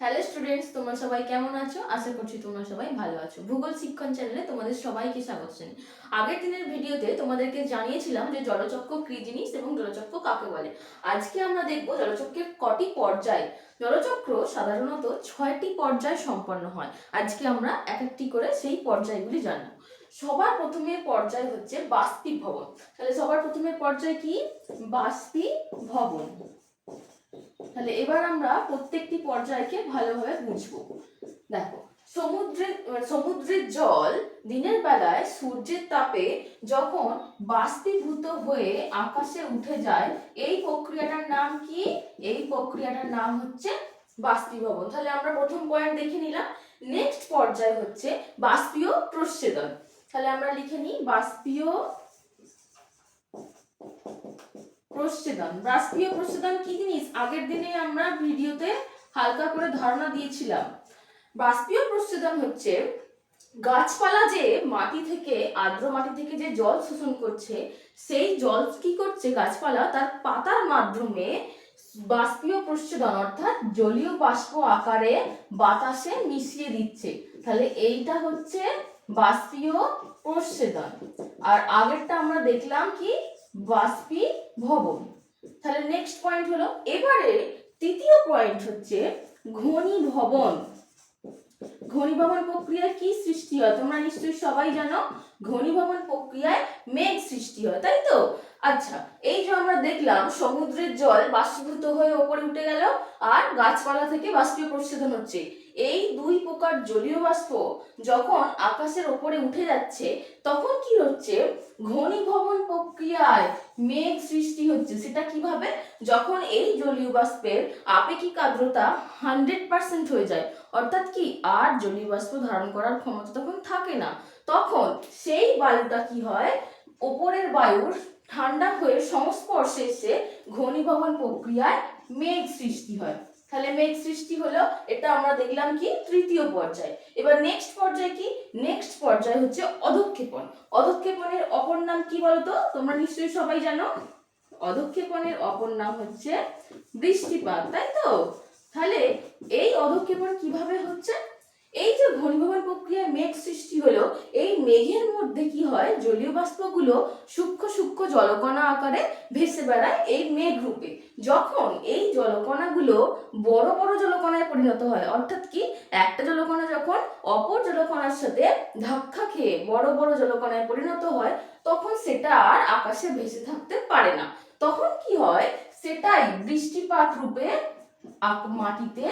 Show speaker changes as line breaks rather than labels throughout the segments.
Hello students তোমরা সবাই কেমন আছো? আশা করছি তোমরা সবাই ভালো আছো। ভূগোল শিক্ষণ চ্যানেলে তোমাদের সবাইকে স্বাগত জানাই। আগের দিনের ভিডিওতে তোমাদেরকে জানিয়েছিলাম যে জলচক্র কী জিনিস এবং জলচক্র কাকে বলে? আজকে আমরা দেখব জলচক্রের কটি পর্যায়। জলচক্র সাধারণত ছয়টি পর্যায় সম্পন্ন হয়। আজকে আমরা এক একটি করে সেই পর্যায়গুলি জানব। সবার প্রথমে পর্যায় হচ্ছে বাষ্পীভবন। তাহলে সবার প্রথমে পর্যায় কি? বাষ্পীভবন। তাহলে এবার আমরা প্রত্যেকটি পর্যায়কে ভালোভাবে বুঝব। দেখো সমুদ্রের সমুদ্রের জল দিনের বেলায় সূর্যের তাপে যখন বাষ্পীভূত হয়ে আকাশে উঠে যায়, এই প্রক্রিয়াটার নাম কি? এই প্রক্রিয়াটার নাম হচ্ছে বাষ্পীভবন। তাহলে আমরা প্রথম পয়েন্ট দেখে নিলাম। নেক্সট পর্যায় হচ্ছে বাষ্পীয় প্রচ্ছেদন। তাহলে আমরা লিখে নিই বাষ্পীয় প্রচ্ছেদন বাষ্পীয় প্রচ্ছেদন কি জিনিস? আগের দিনে আমরা ভিডিওতে হালকা করে ধারণা দিয়েছিলাম। বাষ্পীয় প্রচ্ছেদন হচ্ছে গাছপালা যে মাটি থেকে, আর্দ্র মাটি থেকে যে জল শোষণ করছে, সেই জল কি করছে গাছপালা? তার পাতার মাধ্যমে বাষ্পীয় প্রচ্ছেদন অর্থাৎ জলীয় বাষ্প আকারে বাতাসে মিশিয়ে দিচ্ছে। তাহলে এইটা হচ্ছে বাষ্পীয় প্রচ্ছেদন আর আগেরটা আমরা দেখলাম কি? বাষ্পীভবন। তাহলে নেক্সট পয়েন্ট হলো, এবারে তৃতীয় পয়েন্ট হচ্ছে ঘনীভবন। ঘনীভবন প্রক্রিয়ায় কি সৃষ্টি হয়? তোমরা নিশ্চয়ই সবাই জানো, ঘনীভবন প্রক্রিয়ায় মেঘ সৃষ্টি হয়, তাই তো? আচ্ছা এই যে আমরা দেখলাম, সমুদ্রের জল বাষ্পীভূত হয়ে ওপরে উঠে গেল, আর গাছপালা থেকে বাষ্পীয় প্রচ্ছেদন হচ্ছে। এই দুই প্রকার জলীয় বাষ্প যখন আকাশের ওপরে উঠে যাচ্ছে, তখন কি হচ্ছে? ঘনীভবন প্রক্রিয়ায় মেঘ সৃষ্টি হচ্ছে। সেটা কীভাবে? যখন এই জলীয় বাষ্পের আপেক্ষিক আর্দ্রতা হান্ড্রেড পার্সেন্ট হয়ে যায়, অর্থাৎ কি? আর জলীয় বাষ্প ধারণ করার ক্ষমতা তখন থাকে না। তখন সেই বায়ুটা কি হয়? ওপরের বায়ুর ঠান্ডা হয়ে সংস্পর্শে এসে ঘনীভবন প্রক্রিয়ায় মেঘ সৃষ্টি হয়। তাহলে মেঘ সৃষ্টি হলো, এটা আমরা দেখলাম কি? তৃতীয় পর্যায়। এবার নেক্সট পর্যায় কি? নেক্সট পর্যায় হচ্ছে অধক্ষেপণ। অধক্ষেপণের অপর নাম কি বলতো? তোমরা নিশ্চয়ই সবাই জানো। অধক্ষেপণের অপর নাম হচ্ছে বৃষ্টিপাত, তাই তো? তাহলে এই অধক্ষেপণ কীভাবে হচ্ছে? এই যে ঘনীভবন প্রক্রিয়ায় মেঘ সৃষ্টি হলো, এই মেঘের মধ্যে কি হয়? জলীয় বাষ্পগুলো সূক্ষ্ম সূক্ষ্ম জলকণা আকারে ভেসে বেড়ায় এই মেঘ রূপে। যখন এই জলকণাগুলো বড় বড় জলকণায় পরিণত হয়, অর্থাৎ কি? একটা জলকণা যখন অপর জলকণার সাথে ধাক্কা খেয়ে বড় বড় জলকণায় পরিণত হয়, তখন সেটা আর আকাশে ভেসে থাকতে পারে না। তখন কি হয়? সেটাই বৃষ্টিপাত রূপে মাটিতে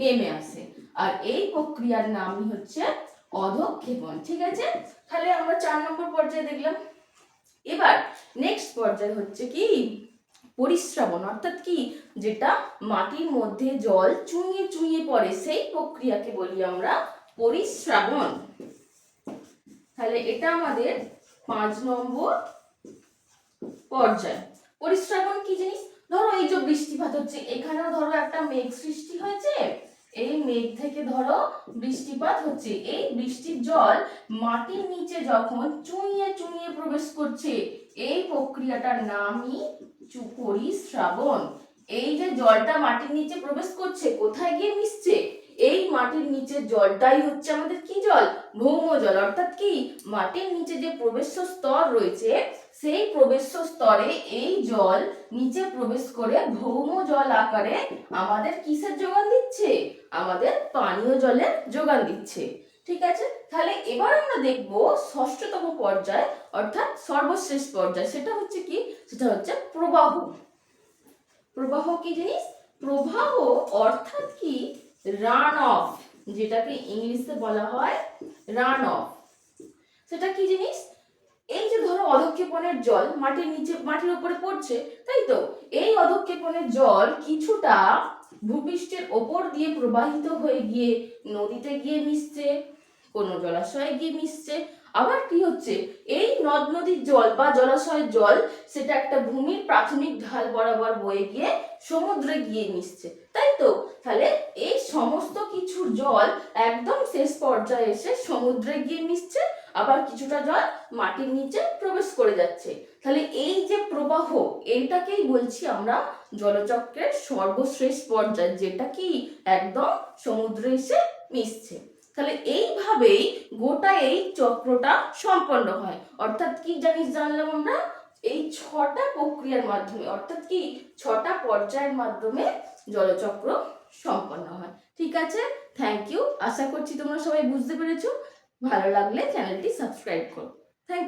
নেমে আসে। আর এই প্রক্রিয়ার নামই হচ্ছে অধক্ষেপণ, ঠিক আছে? তাহলে আমরা চার নম্বর পর্যায়ে দেখলাম। এবার নেক্সট পর্যায় হচ্ছে কি? পরিশ্রাবণ, অর্থাৎ কি? যেটা মাটির মধ্যে জল চুইয়ে চুইয়ে পড়ে, সেই প্রক্রিয়াকে বলি আমরা পরিশ্রাবণ। তাহলে এটা আমাদের পাঁচ নম্বর পর্যায়। পরিশ্রাবণ কি জিনিস? ধরো এই যে বৃষ্টিপাত হচ্ছে, এখানেও ধরো একটা মেঘ সৃষ্টি হয়েছে এই মেঘ থেকে ধরো বৃষ্টিপাত হচ্ছে, এই বৃষ্টির জল মাটির নিচে যখন চুইয়ে চুইয়ে প্রবেশ করছে, এই প্রক্রিয়াটার নামই চুপরি শ্রাবণ। এই যে জলটা মাটির নিচে প্রবেশ করছে, কোথায় গিয়ে মিশছে? এই মাটির নিচের জলটাই হচ্ছে আমাদের কি জল? ভৌম জল। অর্থাৎ কি? মাটির নিচে যে প্রবেশ্য স্তর রয়েছে, সেই প্রবেশ্য স্তরে এই জল নিচে প্রবেশ করে ভৌম জল আকারে আমাদের কিসের যোগান দিচ্ছে? আমাদের পানীয় জলের যোগান দিচ্ছে। ঠিক আছে? তাহলে এবার আমরা দেখব ষষ্ঠতম পর্যায়, অর্থাৎ সর্বশেষ পর্যায়। সেটা হচ্ছে কি? সেটা হচ্ছে প্রবাহ। প্রবাহ কি জিনিস? প্রবাহ অর্থাৎ কি? রান অফ যেটাকে ইংলিশে বলা হয় রান অফ সেটা কি জিনিস? এই যে ধরো অধক্ষেপণের জল মাটির নিচে, মাটির উপরে পড়ছে, তাই তো? এই অধক্ষেপণের জল কিছুটা ভূপৃষ্ঠের ওপর দিয়ে প্রবাহিত হয়ে গিয়ে নদীতে গিয়ে মিশছে, কোনো জলাশয়ে গিয়ে মিশছে। আবার কি হচ্ছে? এই নদ নদীর জল বা জলাশয়ের জল সেটা একটা ভূমির প্রাথমিক ঢাল বরাবর বয়ে গিয়ে সমুদ্রে গিয়ে মিশছে, তাই তো? তাহলে এই সমস্ত কিছুর জল একদম শেষ পর্যায়ে এসে সমুদ্রে গিয়ে মিশছে, আবার কিছুটা জল মাটির নিচে প্রবেশ করে যাচ্ছে। তাহলে এই যে প্রবাহ, এইটাকেই বলছি আমরা জলচক্রের সর্বশেষ পর্যায়, যেটা কি একদম সমুদ্রে এসে মিশছে। তাহলে এইভাবেই গোটা এই চক্রটা সম্পন্ন হয়। অর্থাৎ কি জানিস জানলাম আমরা? এই ছটা প্রক্রিয়ার মাধ্যমে, অর্থাৎ কি ছটা পর্যায়ের মাধ্যমে জলচক্র সম্পন্ন হয়। ঠিক আছে? থ্যাংক ইউ আশা করছি তোমরা সবাই বুঝতে পেরেছ। ভালো লাগলে চ্যানেলটি সাবস্ক্রাইব করো।